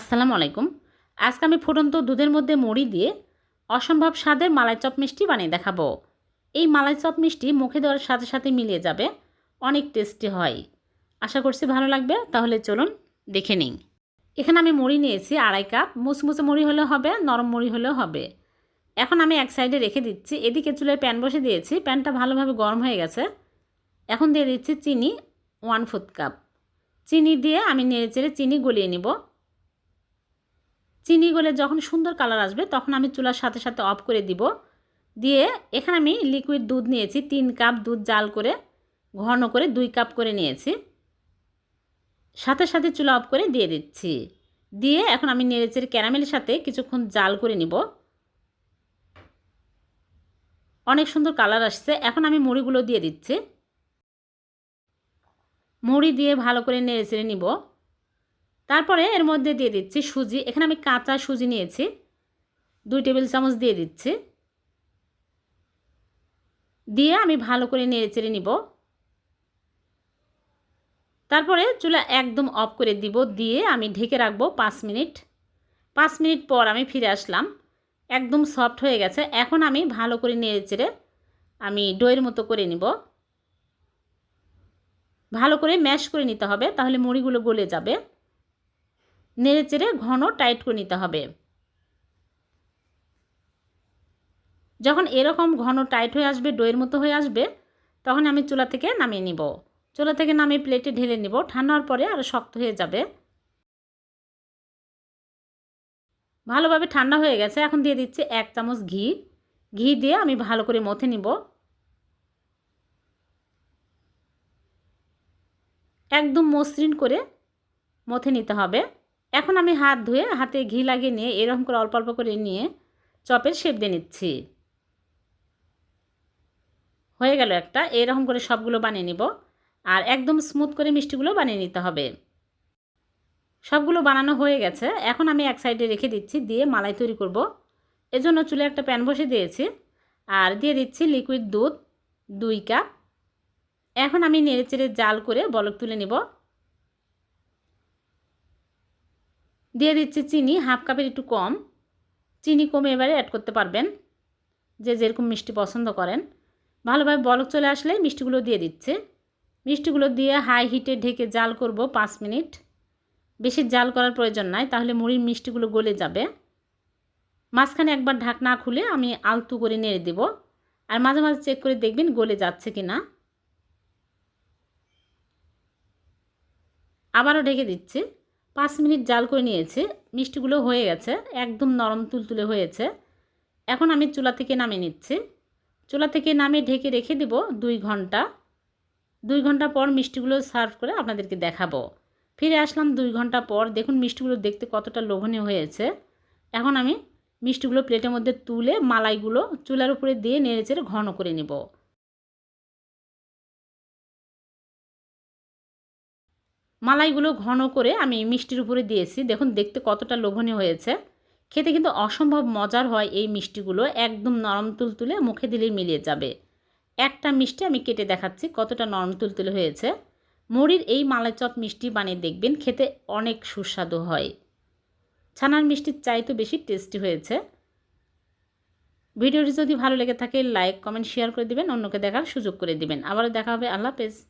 আসসালামু আলাইকুম। আজকে আমি ফুটন্ত দুধের মধ্যে মুড়ি দিয়ে অসম্ভব স্বাদের মালাই চপ মিষ্টি বানিয়ে দেখাবো। এই মালাই চপ মিষ্টি মুখে দেওয়ার সাথে সাথে মিলিয়ে যাবে, অনেক টেস্টি হয়। আশা করছি ভালো লাগবে, তাহলে চলুন দেখে নিন এখানে আমি মুড়ি নিয়েছি আড়াই কাপ, মুচমুচে মুড়ি হলেও হবে, নরম মুড়ি হলেও হবে। এখন আমি এক সাইডে রেখে দিচ্ছি, এদিকে চুলায় প্যান বসে দিয়েছি, প্যানটা ভালোভাবে গরম হয়ে গেছে। এখন দিয়ে দিচ্ছি চিনি ওয়ান ফোর্থ কাপ চিনি দিয়ে আমি নেড়ে চেড়ে চিনি গলিয়ে নিব। চিনি গলে যখন সুন্দর কালার আসবে, তখন আমি চুলার সাথে সাথে অফ করে দিব। দিয়ে এখানে আমি লিকুইড দুধ নিয়েছি, তিন কাপ দুধ জাল করে, ঘন করে দুই কাপ করে নিয়েছি। সাথে সাথে চুলা অফ করে দিয়ে দিচ্ছি। দিয়ে এখন আমি নেড়েচেড়ে ক্যারামেলের সাথে কিছুক্ষণ জাল করে নিব। অনেক সুন্দর কালার আসছে, এখন আমি মুড়িগুলো দিয়ে দিচ্ছি। মুড়ি দিয়ে ভালো করে নেড়েচেড়ে নিব। তারপরে এর মধ্যে দিয়ে দিচ্ছি সুজি। এখানে আমি কাঁচা সুজি নিয়েছি। দুই টেবিল চামচ দিয়ে দিচ্ছি। দিয়ে আমি ভালো করে নেড়ে চেড়ে নিব। তারপরে চুলা একদম অফ করে দিব। দিয়ে আমি ঢেকে রাখব পাঁচ মিনিট। পাঁচ মিনিট পর আমি ফিরে আসলাম। একদম সফট হয়ে গেছে। এখন আমি ভালো করে নেড়ে চেড়ে আমি ডোয়ের মতো করে নিব। ভালো করে ম্যাশ করে নিতে হবে, তাহলে মুড়িগুলো গলে যাবে। নেড়ে চেড়ে ঘন টাইট করে নিতে হবে। যখন এরকম ঘন টাইট হয়ে আসবে ডোয়ের মতো হয়ে আসবে, তখন আমি চুলা থেকে নামিয়ে নিব। চুলা থেকে নামিয়ে প্লেটে ঢেলে নিব। ঠান্ডা হওয়ার পরে আরও শক্ত হয়ে যাবে। ভালোভাবে ঠান্ডা হয়ে গেছে। এখন দিয়ে দিচ্ছি এক চামচ ঘি। ঘি দিয়ে আমি ভালো করে মথে নিব। একদম মসৃণ করে মথে নিতে হবে। এখন আমি হাত ধুয়ে, হাতে ঘি লাগিয়ে নিয়ে এরকম করে অল্প অল্প করে নিয়ে চপের শেপ দিয়ে নিচ্ছি। হয়ে গেল একটা, এরকম করে সবগুলো বানিয়ে নিব। আর একদম স্মুথ করে মিষ্টিগুলো বানিয়ে নিতে হবে। সবগুলো বানানো হয়ে গেছে। এখন আমি এক সাইডে রেখে দিচ্ছি, দিয়ে মালাই তৈরি করব। এজন্য চুলে একটা প্যান বসে দিয়েছি। আর দিয়ে দিচ্ছি লিকুইড দুধ, দুই কাপ এখন আমি নেড়ে চেড়ে জাল করে বলক তুলে নিব। দিয়ে দিচ্ছি চিনি, হাফ কাপের একটু কম। চিনি কমে এবারে অ্যাড করতে পারবেন, যে যেরকম মিষ্টি পছন্দ করেন। ভালোভাবে বলক চলে আসলে মিষ্টিগুলো দিয়ে দিচ্ছে। মিষ্টিগুলো দিয়ে হাই হিটে ঢেকে জাল করব পাঁচ মিনিট। বেশি জাল করার প্রয়োজন নাই, তাহলে মুড়ির মিষ্টিগুলো গলে যাবে। মাঝখানে একবার ঢাকনা খুলে আমি আলতু করে নেড়ে দেব। আর মাঝে মাঝে চেক করে দেখবেন গলে যাচ্ছে কি না আবারও ঢেকে দিচ্ছি। পাঁচ মিনিট জাল করে নিয়েছি। মিষ্টিগুলো হয়ে গেছে, একদম নরম তুলতুলে হয়েছে। এখন আমি চুলা থেকে নামিয়ে নিচ্ছি। চুলা থেকে নামিয়ে ঢেকে রেখে দেব দুই ঘণ্টা। দুই ঘণ্টা পর মিষ্টিগুলো সার্ভ করে আপনাদেরকে দেখাবো। ফিরে আসলাম দুই ঘণ্টা পর। দেখুন, মিষ্টিগুলো দেখতে কতটা লোভনীয় হয়েছে। এখন আমি মিষ্টিগুলো প্লেটের মধ্যে তুলে মালাইগুলো চুলার উপরে দিয়ে নেড়েচেড়ে ঘন করে নেব। মালাইগুলো ঘন করে আমি মিষ্টির উপরে দিয়েছি। দেখুন, দেখতে কতটা লোভনীয় হয়েছে। খেতে কিন্তু অসম্ভব মজার হয় এই মিষ্টিগুলো। একদম নরম তুলতুলে মুখে দিলেই মিলিয়ে যাবে। একটা মিষ্টি আমি কেটে দেখাচ্ছি কতটা নরম তুলতুলে হয়েছে। মুড়ির এই মালাই চপ মিষ্টি বানিয়ে দেখবেন, খেতে অনেক সুস্বাদু হয়। ছানার মিষ্টির চাইতে বেশি টেস্টি হয়েছে। ভিডিওটি যদি ভালো লেগে থাকে, লাইক, কমেন্ট, শেয়ার করে দিবেন। অন্যকে দেখার সুযোগ করে দিবেন। আবারও দেখা হবে। আল্লাহ হাফেজ।